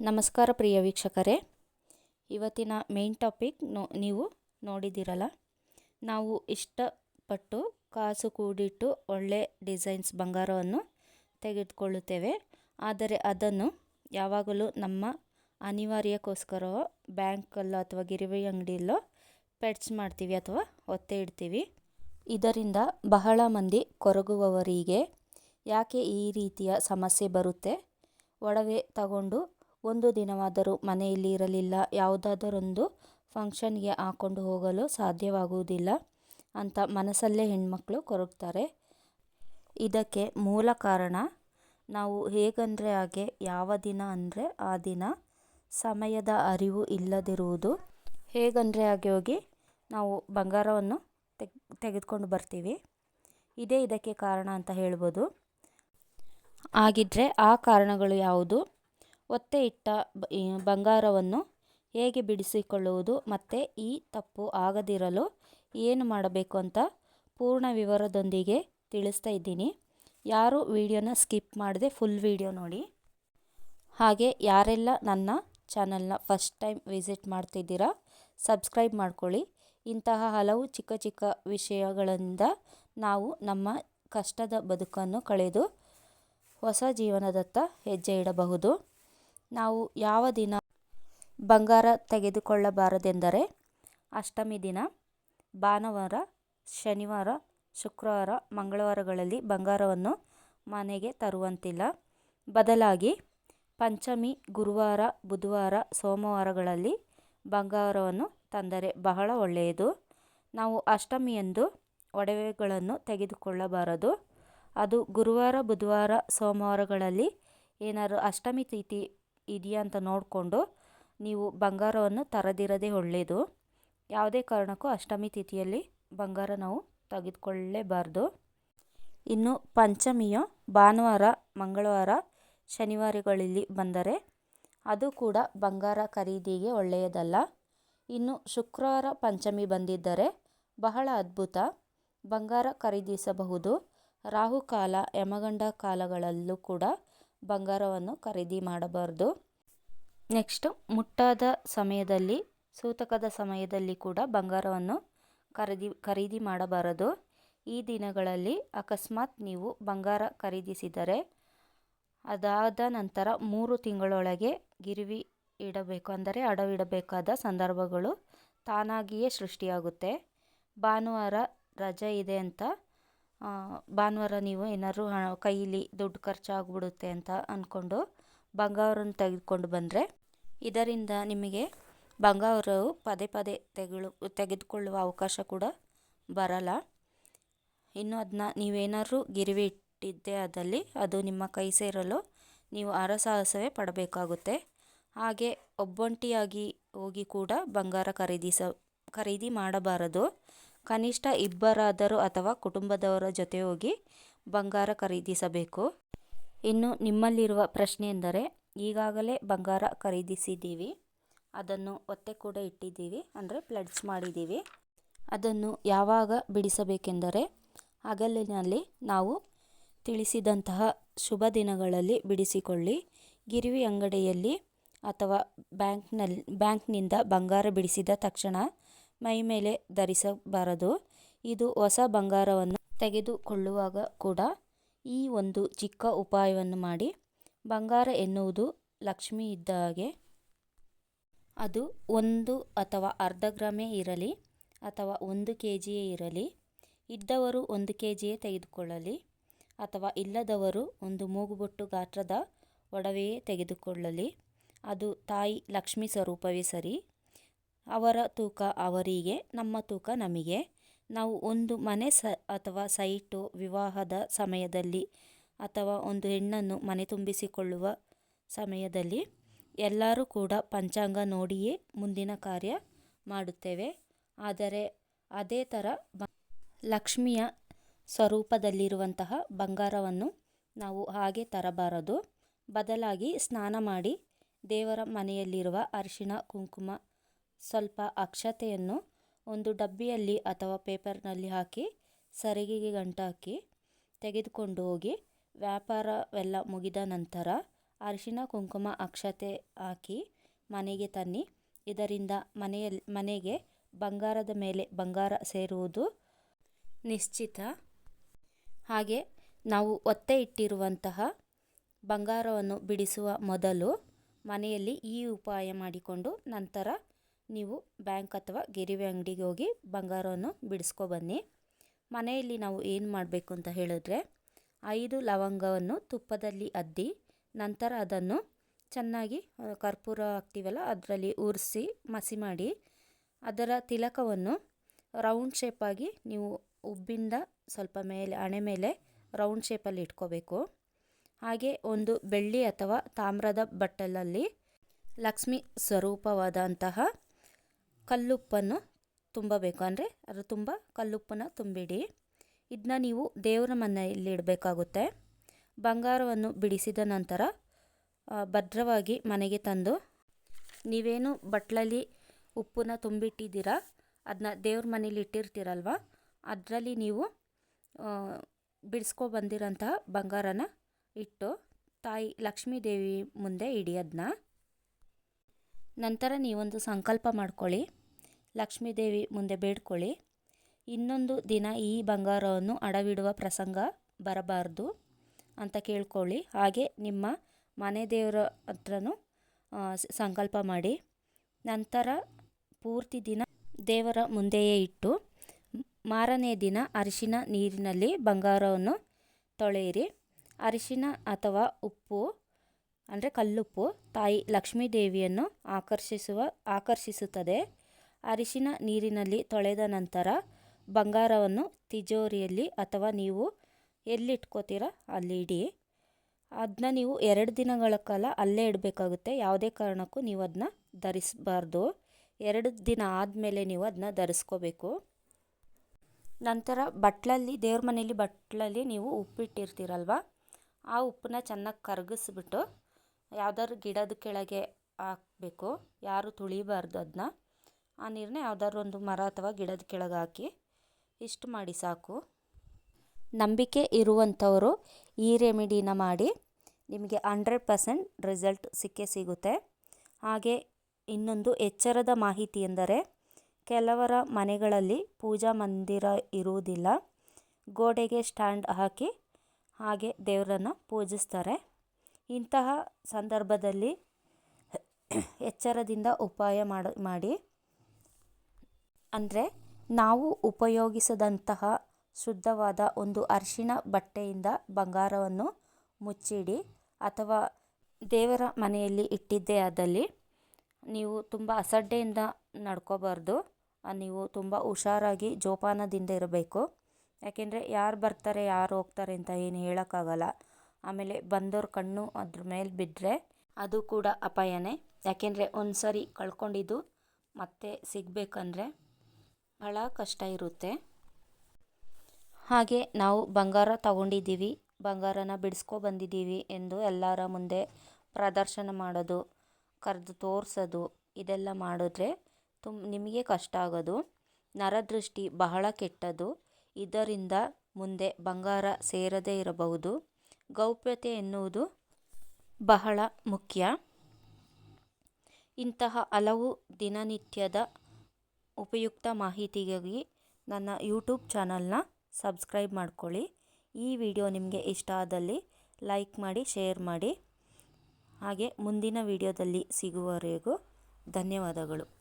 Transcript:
ನಮಸ್ಕಾರ ಪ್ರಿಯ ವೀಕ್ಷಕರೇ. ಇವತ್ತಿನ ಮೇನ್ ಟಾಪಿಕ್ ನೋ, ನೀವು ನೋಡಿದ್ದೀರಲ್ಲ. ನಾವು ಇಷ್ಟಪಟ್ಟು ಕಾಸು ಕೂಡಿಟ್ಟು ಒಳ್ಳೆ ಡಿಸೈನ್ಸ್ ಬಂಗಾರವನ್ನು ತೆಗೆದುಕೊಳ್ಳುತ್ತೇವೆ. ಆದರೆ ಅದನ್ನು ಯಾವಾಗಲೂ ನಮ್ಮ ಅನಿವಾರ್ಯಕ್ಕೋಸ್ಕರ ಬ್ಯಾಂಕಲ್ಲೋ ಅಥವಾ ಗಿರಿವಿ ಅಂಗಡಿಯಲ್ಲೋ ಪೆಟ್ಸ್ ಮಾಡ್ತೀವಿ ಅಥವಾ ಒತ್ತೆ ಇಡ್ತೀವಿ. ಇದರಿಂದ ಬಹಳ ಮಂದಿ ಕೊರಗುವವರಿಗೆ ಯಾಕೆ ಈ ರೀತಿಯ ಸಮಸ್ಯೆ ಬರುತ್ತೆ? ಒಡವೆ ತಗೊಂಡು ಒಂದು ದಿನವಾದರೂ ಮನೆಯಲ್ಲಿ ಇರಲಿಲ್ಲ. ಯಾವುದಾದರೊಂದು ಫಂಕ್ಷನ್ಗೆ ಹಾಕ್ಕೊಂಡು ಹೋಗಲು ಸಾಧ್ಯವಾಗುವುದಿಲ್ಲ ಅಂತ ಮನಸ್ಸಲ್ಲೇ ಹೆಣ್ಮಕ್ಳು ಕೊರಗ್ತಾರೆ. ಇದಕ್ಕೆ ಮೂಲ ಕಾರಣ, ನಾವು ಹೇಗಂದರೆ ಹಾಗೆ ಯಾವ ದಿನ ಅಂದರೆ ಆ ದಿನ ಸಮಯದ ಅರಿವು ಇಲ್ಲದಿರುವುದು. ಹೇಗಂದರೆ ಹಾಗೆ ಹೋಗಿ ನಾವು ಬಂಗಾರವನ್ನು ತೆಗ್, ತೆಗೆದುಕೊಂಡು ಬರ್ತೀವಿ. ಇದೇ ಇದಕ್ಕೆ ಕಾರಣ ಅಂತ ಹೇಳ್ಬೋದು. ಹಾಗಿದ್ರೆ ಆ ಕಾರಣಗಳು ಯಾವುದು? ಒತ್ತೆ ಇಟ್ಟ ಬಂಗಾರವನ್ನು ಹೇಗೆ ಬಿಡಿಸಿಕೊಳ್ಳುವುದು ಮತ್ತು ಈ ತಪ್ಪು ಆಗದಿರಲು ಏನು ಮಾಡಬೇಕು ಅಂತ ಪೂರ್ಣ ವಿವರದೊಂದಿಗೆ ತಿಳಿಸ್ತಾ ಇದ್ದೀನಿ. ಯಾರು ವಿಡಿಯೋನ ಸ್ಕಿಪ್ ಮಾಡದೆ ಫುಲ್ ವಿಡಿಯೋ ನೋಡಿ. ಹಾಗೆ ಯಾರೆಲ್ಲ ನನ್ನ ಚಾನಲ್ನ ಫಸ್ಟ್ ಟೈಮ್ ವಿಸಿಟ್ ಮಾಡ್ತಿದ್ದೀರಾ, ಸಬ್ಸ್ಕ್ರೈಬ್ ಮಾಡ್ಕೊಳ್ಳಿ. ಇಂತಹ ಹಲವು ಚಿಕ್ಕ ಚಿಕ್ಕ ವಿಷಯಗಳಿಂದ ನಾವು ನಮ್ಮ ಕಷ್ಟದ ಬದುಕನ್ನು ಕಳೆದು ಹೊಸ ಜೀವನದತ್ತ ಹೆಜ್ಜೆ ಇಡಬಹುದು. ನಾವು ಯಾವ ದಿನ ಬಂಗಾರ ತೆಗೆದುಕೊಳ್ಳಬಾರದೆಂದರೆ ಅಷ್ಟಮಿ ದಿನ, ಭಾನುವಾರ, ಶನಿವಾರ, ಶುಕ್ರವಾರ, ಮಂಗಳವಾರಗಳಲ್ಲಿ ಬಂಗಾರವನ್ನು ಮನೆಗೆ ತರುವಂತಿಲ್ಲ. ಬದಲಾಗಿ ಪಂಚಮಿ, ಗುರುವಾರ, ಬುಧವಾರ, ಸೋಮವಾರಗಳಲ್ಲಿ ಬಂಗಾರವನ್ನು ತಂದರೆ ಬಹಳ ಒಳ್ಳೆಯದು. ನಾವು ಅಷ್ಟಮಿಯಂದು ಒಡವೆಗಳನ್ನು ತೆಗೆದುಕೊಳ್ಳಬಾರದು. ಅದು ಗುರುವಾರ, ಬುಧವಾರ, ಸೋಮವಾರಗಳಲ್ಲಿ ಏನಾದ್ರು ಅಷ್ಟಮಿ ತಿಥಿ ಇದೆಯಾ ಅಂತ ನೋಡಿಕೊಂಡು ನೀವು ಬಂಗಾರವನ್ನು ತರದಿರೋದೇ ಒಳ್ಳೆಯದು. ಯಾವುದೇ ಕಾರಣಕ್ಕೂ ಅಷ್ಟಮಿ ತಿಥಿಯಲ್ಲಿ ಬಂಗಾರ ನಾವು ತೆಗೆದುಕೊಳ್ಳಲೇಬಾರ್ದು ಇನ್ನು ಪಂಚಮಿಯು ಭಾನುವಾರ, ಮಂಗಳವಾರ, ಶನಿವಾರಗಳಲ್ಲಿ ಬಂದರೆ ಅದು ಕೂಡ ಬಂಗಾರ ಖರೀದಿಗೆ ಒಳ್ಳೆಯದಲ್ಲ. ಇನ್ನು ಶುಕ್ರವಾರ ಪಂಚಮಿ ಬಂದಿದ್ದರೆ ಬಹಳ ಅದ್ಭುತ. ಬಂಗಾರ ಖರೀದಿಸಬಹುದು. ರಾಹುಕಾಲ ಯಮಗಂಡ ಕಾಲಗಳಲ್ಲೂ ಕೂಡ ಬಂಗಾರವನ್ನು ಖರೀದಿ ಮಾಡಬಾರ್ದು. ನೆಕ್ಸ್ಟ್ ಮುಟ್ಟಾದ ಸಮಯದಲ್ಲಿ, ಸೂತಕದ ಸಮಯದಲ್ಲಿ ಕೂಡ ಬಂಗಾರವನ್ನು ಖರೀದಿ ಖರೀದಿ ಮಾಡಬಾರದು. ಈ ದಿನಗಳಲ್ಲಿ ಅಕಸ್ಮಾತ್ ನೀವು ಬಂಗಾರ ಖರೀದಿಸಿದರೆ ಅದಾದ ನಂತರ ಮೂರು ತಿಂಗಳೊಳಗೆ ಗಿರಿವಿ ಇಡಬೇಕು. ಅಂದರೆ ಅಡವಿಡಬೇಕಾದ ಸಂದರ್ಭಗಳು ತಾನಾಗಿಯೇ ಸೃಷ್ಟಿಯಾಗುತ್ತೆ. ಭಾನುವಾರ ರಜೆ ಇದೆ ಅಂತ ಭಾನುವಾರ ನೀವು ಏನಾದ್ರು ಹಣ, ಕೈಲಿ ದುಡ್ಡು ಖರ್ಚಾಗ್ಬಿಡುತ್ತೆ ಅಂತ ಅಂದ್ಕೊಂಡು ಬಂಗಾರವನ್ನು ತೆಗೆದುಕೊಂಡು ಬಂದರೆ, ಇದರಿಂದ ನಿಮಗೆ ಬಂಗಾರವು ಪದೇ ಪದೇ ತೆಗಳು, ತೆಗೆದುಕೊಳ್ಳುವ ಅವಕಾಶ ಕೂಡ ಬರಲ್ಲ. ಇನ್ನು ಅದನ್ನ ನೀವೇನಾದ್ರೂ ಗಿರಿವಿ ಇಟ್ಟಿದ್ದೆ ಅದಲ್ಲಿ ಅದು ನಿಮ್ಮ ಕೈ ಸೇರಲು ನೀವು ಅರಸಾಹಸವೇ ಪಡಬೇಕಾಗುತ್ತೆ. ಹಾಗೆ ಒಬ್ಬೊಂಟಿಯಾಗಿ ಹೋಗಿ ಕೂಡ ಬಂಗಾರ ಖರೀದಿಸ, ಖರೀದಿ ಮಾಡಬಾರದು. ಕನಿಷ್ಠ ಇಬ್ಬರಾದರೂ ಅಥವಾ ಕುಟುಂಬದವರ ಜೊತೆ ಹೋಗಿ ಬಂಗಾರ ಖರೀದಿಸಬೇಕು. ಇನ್ನು ನಿಮ್ಮಲ್ಲಿರುವ ಪ್ರಶ್ನೆ ಎಂದರೆ, ಈಗಾಗಲೇ ಬಂಗಾರ ಖರೀದಿಸಿದ್ದೀವಿ. ಅದನ್ನು ಒತ್ತೆ ಕೂಡ ಇಟ್ಟಿದ್ದೀವಿ, ಅಂದರೆ ಪ್ಲಡ್ಜ್ ಮಾಡಿದ್ದೀವಿ. ಅದನ್ನು ಯಾವಾಗ ಬಿಡಿಸಬೇಕೆಂದರೆ, ಹಗಲಿನಲ್ಲಿ ನಾವು ತಿಳಿಸಿದಂತಹ ಶುಭ ದಿನಗಳಲ್ಲಿ ಬಿಡಿಸಿಕೊಳ್ಳಿ. ಗಿರಿವಿ ಅಂಗಡಿಯಲ್ಲಿ ಅಥವಾ ಬ್ಯಾಂಕ್ನಲ್ಲಿ, ಬ್ಯಾಂಕ್ನಿಂದ ಬಂಗಾರ ಬಿಡಿಸಿದ ತಕ್ಷಣ ಮೈ ಮೇಲೆ ಧರಿಸಬಾರದು. ಇದು ಹೊಸ ಬಂಗಾರವನ್ನು ತೆಗೆದುಕೊಳ್ಳುವಾಗ ಕೂಡ ಈ ಒಂದು ಚಿಕ್ಕ ಉಪಾಯವನ್ನು ಮಾಡಿ. ಬಂಗಾರ ಎನ್ನುವುದು ಲಕ್ಷ್ಮಿ ಇದ್ದ ಹಾಗೆ. ಅದು ಒಂದು ಅಥವಾ ಅರ್ಧ ಗ್ರಾಮೇ ಇರಲಿ ಅಥವಾ ಒಂದು ಕೆ ಜಿಯೇ ಇರಲಿ. ಇದ್ದವರು ಒಂದು ಕೆ ಜಿಯೇ ತೆಗೆದುಕೊಳ್ಳಲಿ ಅಥವಾ ಇಲ್ಲದವರು ಒಂದು ಮೂಗುಬೊಟ್ಟು ಗಾತ್ರದ ಒಡವೆಯೇ ತೆಗೆದುಕೊಳ್ಳಲಿ. ಅದು ತಾಯಿ ಲಕ್ಷ್ಮಿ ಸ್ವರೂಪವೇ ಸರಿ. ಅವರ ತೂಕ ಅವರಿಗೆ, ನಮ್ಮ ತೂಕ ನಮಗೆ. ನಾವು ಒಂದು ಮನೆ ಸ ಅಥವಾ ಸೈಟು ವಿವಾಹದ ಸಮಯದಲ್ಲಿ ಅಥವಾ ಒಂದು ಹೆಣ್ಣನ್ನು ಮನೆ ತುಂಬಿಸಿಕೊಳ್ಳುವ ಸಮಯದಲ್ಲಿ ಎಲ್ಲರೂ ಕೂಡ ಪಂಚಾಂಗ ನೋಡಿಯೇ ಮುಂದಿನ ಕಾರ್ಯ ಮಾಡುತ್ತೇವೆ. ಆದರೆ ಅದೇ ಥರ ಬ ಲಕ್ಷ್ಮಿಯ ಸ್ವರೂಪದಲ್ಲಿರುವಂತಹ ಬಂಗಾರವನ್ನು ನಾವು ಹಾಗೆ ತರಬಾರದು. ಬದಲಾಗಿ ಸ್ನಾನ ಮಾಡಿ ದೇವರ ಮನೆಯಲ್ಲಿರುವ ಅರಿಶಿಣ, ಕುಂಕುಮ ಸ್ವಲ್ಪ ಅಕ್ಷತೆಯನ್ನು ಒಂದು ಡಬ್ಬಿಯಲ್ಲಿ ಅಥವಾ ಪೇಪರ್ನಲ್ಲಿ ಹಾಕಿ, ಸರಿಗೆಗೆ ಗಂಟಾಕಿ ತೆಗೆದುಕೊಂಡು ಹೋಗಿ, ವ್ಯಾಪಾರವೆಲ್ಲ ಮುಗಿದ ನಂತರ ಅರಿಶಿನ, ಕುಂಕುಮ, ಅಕ್ಷತೆ ಹಾಕಿ ಮನೆಗೆ ತನ್ನಿ. ಇದರಿಂದ ಮನೆಯಲ್ಲಿ ಮನೆಗೆ ಬಂಗಾರದ ಮೇಲೆ ಬಂಗಾರ ಸೇರುವುದು ನಿಶ್ಚಿತ. ಹಾಗೆ ನಾವು ಒತ್ತೆ ಇಟ್ಟಿರುವಂತಹ ಬಂಗಾರವನ್ನು ಬಿಡಿಸುವ ಮೊದಲು ಮನೆಯಲ್ಲಿ ಈ ಉಪಾಯ ಮಾಡಿಕೊಂಡು ನಂತರ ನೀವು ಬ್ಯಾಂಕ್ ಅಥವಾ ಗಿರಿವೆ ಅಂಗಡಿಗೆ ಹೋಗಿ ಬಂಗಾರವನ್ನು ಬಿಡಿಸ್ಕೊಬನ್ನಿ ಮನೆಯಲ್ಲಿ ನಾವು ಏನು ಮಾಡಬೇಕು ಅಂತ ಹೇಳಿದ್ರೆ, ಐದು ಲವಂಗವನ್ನು ತುಪ್ಪದಲ್ಲಿ ಅದ್ದಿ, ನಂತರ ಅದನ್ನು ಚೆನ್ನಾಗಿ ಕರ್ಪೂರ ಹಾಕ್ತೀವಲ್ಲ, ಅದರಲ್ಲಿ ಉರಿಸಿ ಮಸಿ ಮಾಡಿ ಅದರ ತಿಲಕವನ್ನು ರೌಂಡ್ ಶೇಪಾಗಿ ನೀವು ಉಬ್ಬಿಂದ ಸ್ವಲ್ಪ ಮೇಲೆ, ಹಣೆ ಮೇಲೆ ರೌಂಡ್ ಶೇಪಲ್ಲಿ ಇಟ್ಕೋಬೇಕು. ಹಾಗೆ ಒಂದು ಬೆಳ್ಳಿ ಅಥವಾ ತಾಮ್ರದ ಬಟ್ಟಲಲ್ಲಿ ಲಕ್ಷ್ಮಿ ಸ್ವರೂಪವಾದಂತಹ ಕಲ್ಲುಪ್ಪನ್ನು ತುಂಬಬೇಕು. ಅಂದರೆ ಅದು ತುಂಬ ಕಲ್ಲುಪ್ಪನ್ನು ತುಂಬಿಡಿ. ಇದನ್ನ ನೀವು ದೇವರ ಮನೆಯಲ್ಲಿ ಇಡಬೇಕಾಗುತ್ತೆ. ಬಂಗಾರವನ್ನು ಬಿಡಿಸಿದ ನಂತರ ಭದ್ರವಾಗಿ ಮನೆಗೆ ತಂದು, ನೀವೇನು ಬಟ್ಲಲ್ಲಿ ಉಪ್ಪನ್ನ ತುಂಬಿಟ್ಟಿದ್ದೀರಾ? ಅದನ್ನ ದೇವ್ರ ಮನೇಲಿ ಇಟ್ಟಿರ್ತೀರಲ್ವ? ಅದರಲ್ಲಿ ನೀವು ಬಿಡಿಸ್ಕೊ ಬಂದಿರೋಂತಹ ಬಂಗಾರನ ಇಟ್ಟು ತಾಯಿ ಲಕ್ಷ್ಮೀ ದೇವಿ ಮುಂದೆ ಇಡಿ ಅದನ್ನ ನಂತರ ನೀವೊಂದು ಸಂಕಲ್ಪ ಮಾಡ್ಕೊಳ್ಳಿ. ಲಕ್ಷ್ಮೀದೇವಿ ಮುಂದೆ ಬೇಡ್ಕೊಳ್ಳಿ. ಇನ್ನೊಂದು ದಿನ ಈ ಬಂಗಾರವನ್ನು ಅಡವಿಡುವ ಪ್ರಸಂಗ ಬರಬಾರ್ದು ಅಂತ ಕೇಳ್ಕೊಳ್ಳಿ. ಹಾಗೆ ನಿಮ್ಮ ಮನೆ ದೇವರ ಹತ್ರನೂ ಸಂಕಲ್ಪ ಮಾಡಿ. ನಂತರ ಪೂರ್ತಿ ದಿನ ದೇವರ ಮುಂದೆಯೇ ಇಟ್ಟು, ಮಾರನೇ ದಿನ ಅರಿಶಿನ ನೀರಿನಲ್ಲಿ ಬಂಗಾರವನ್ನು ತೊಳೆಯಿರಿ. ಅರಿಶಿನ ಅಥವಾ ಉಪ್ಪು ಅಂದರೆ ಕಲ್ಲುಪ್ಪು, ತಾಯಿ ಲಕ್ಷ್ಮೀ ದೇವಿಯನ್ನು ಆಕರ್ಷಿಸುವ, ಆಕರ್ಷಿಸುತ್ತದೆ. ಅರಿಶಿನ ನೀರಿನಲ್ಲಿ ತೊಳೆದ ನಂತರ ಬಂಗಾರವನ್ನು ತಿಜೋರಿಯಲ್ಲಿ ಅಥವಾ ನೀವು ಎಲ್ಲಿಟ್ಕೋತೀರ ಅಲ್ಲಿ ಇಡಿ. ಅದನ್ನ ನೀವು ಎರಡು ದಿನಗಳ ಕಾಲ ಅಲ್ಲೇ ಇಡಬೇಕಾಗುತ್ತೆ. ಯಾವುದೇ ಕಾರಣಕ್ಕೂ ನೀವು ಅದನ್ನ ಧರಿಸಬಾರ್ದು. ಎರಡು ದಿನ ಆದಮೇಲೆ ನೀವು ಅದನ್ನ ಧರಿಸ್ಕೋಬೇಕು. ನಂತರ ಬಟ್ಲಲ್ಲಿ, ದೇವ್ರ ಮನೇಲಿ ಬಟ್ಲಲ್ಲಿ ನೀವು ಉಪ್ಪಿಟ್ಟಿರ್ತೀರಲ್ವ? ಆ ಉಪ್ಪನ್ನ ಚೆನ್ನಾಗಿ ಕರಗಿಸ್ಬಿಟ್ಟು ಯಾವ್ದಾದ್ರು ಗಿಡದ ಕೆಳಗೆ ಹಾಕಬೇಕು. ಯಾರು ತುಳಿಬಾರ್ದು ಅದನ್ನ ಆ ನೀರನ್ನ ಯಾವ್ದಾದ್ರು ಒಂದು ಮರ ಅಥವಾ ಗಿಡದ ಕೆಳಗೆ ಹಾಕಿ ಇಷ್ಟು ಮಾಡಿ ಸಾಕು. ನಂಬಿಕೆ ಇರುವಂಥವರು ಈ ರೆಮಿಡಿನ ಮಾಡಿ ನಿಮಗೆ ಹಂಡ್ರೆಡ್ ಪರ್ಸೆಂಟ್ ರಿಸಲ್ಟ್ ಸಿಕ್ಕೇ ಸಿಗುತ್ತೆ. ಹಾಗೆ ಇನ್ನೊಂದು ಎಚ್ಚರದ ಮಾಹಿತಿ ಎಂದರೆ ಕೆಲವರ ಮನೆಗಳಲ್ಲಿ ಪೂಜಾ ಮಂದಿರ ಇರುವುದಿಲ್ಲ. ಗೋಡೆಗೆ ಸ್ಟ್ಯಾಂಡ್ ಹಾಕಿ ಹಾಗೆ ದೇವರನ್ನು ಪೂಜಿಸ್ತಾರೆ. ಇಂತಹ ಸಂದರ್ಭದಲ್ಲಿ ಎಚ್ಚರದಿಂದ ಉಪಾಯ ಮಾಡ, ಮಾಡಿ. ಅಂದರೆ ನಾವು ಉಪಯೋಗಿಸದಂತಹ ಶುದ್ಧವಾದ ಒಂದು ಅರಿಶಿಣ ಬಟ್ಟೆಯಿಂದ ಬಂಗಾರವನ್ನು ಮುಚ್ಚಿಡಿ ಅಥವಾ ದೇವರ ಮನೆಯಲ್ಲಿ ಇಟ್ಟಿದ್ದೇ ಆದಲ್ಲಿ ನೀವು ತುಂಬ ಅಸಡ್ಡೆಯಿಂದ ನಡ್ಕೋಬಾರ್ದು. ನೀವು ತುಂಬ ಹುಷಾರಾಗಿ ಜೋಪಾನದಿಂದ ಇರಬೇಕು. ಯಾಕೆಂದರೆ ಯಾರು ಬರ್ತಾರೆ, ಯಾರು ಹೋಗ್ತಾರೆ ಅಂತ ಏನು ಹೇಳೋಕ್ಕಾಗಲ್ಲ. ಆಮೇಲೆ ಬಂದವ್ರ ಕಣ್ಣು ಅದ್ರ ಮೇಲೆ ಬಿದ್ದರೆ ಅದು ಕೂಡ ಅಪಾಯನೇ. ಯಾಕೆಂದರೆ ಒಂದು ಸರಿ ಕಳ್ಕೊಂಡಿದ್ದು ಮತ್ತೆ ಸಿಗಬೇಕಂದ್ರೆ ಭಾಳ ಕಷ್ಟ ಇರುತ್ತೆ. ಹಾಗೆ ನಾವು ಬಂಗಾರ ತಗೊಂಡಿದ್ದೀವಿ, ಬಂಗಾರನ ಬಿಡಿಸ್ಕೊ ಬಂದಿದ್ದೀವಿ ಎಂದು ಎಲ್ಲರ ಮುಂದೆ ಪ್ರದರ್ಶನ ಮಾಡೋದು, ಕರೆದು ತೋರಿಸೋದು, ಇದೆಲ್ಲ ಮಾಡಿದ್ರೆ ತುಮ್, ನಿಮಗೆ ಕಷ್ಟ ಆಗೋದು. ನರದೃಷ್ಟಿ ಬಹಳ ಕೆಟ್ಟದು ಇದರಿಂದ ಮುಂದೆ ಬಂಗಾರ ಸೇರದೇ ಇರಬಹುದು. ಗೌಪ್ಯತೆ ಎನ್ನುವುದು ಬಹಳ ಮುಖ್ಯ. ಇಂತಹ ಹಲವು ದಿನನಿತ್ಯದ ಉಪಯುಕ್ತ ಮಾಹಿತಿಗಾಗಿ ನನ್ನ ಯೂಟ್ಯೂಬ್ ಚಾನಲ್ನ ಸಬ್ಸ್ಕ್ರೈಬ್ ಮಾಡ್ಕೊಳ್ಳಿ. ಈ ವಿಡಿಯೋ ನಿಮಗೆ ಇಷ್ಟ ಆದಲ್ಲಿ ಲೈಕ್ ಮಾಡಿ, ಶೇರ್ ಮಾಡಿ. ಹಾಗೆ ಮುಂದಿನ ವಿಡಿಯೋದಲ್ಲಿ ಸಿಗುವವರೆಗೂ ಧನ್ಯವಾದಗಳು.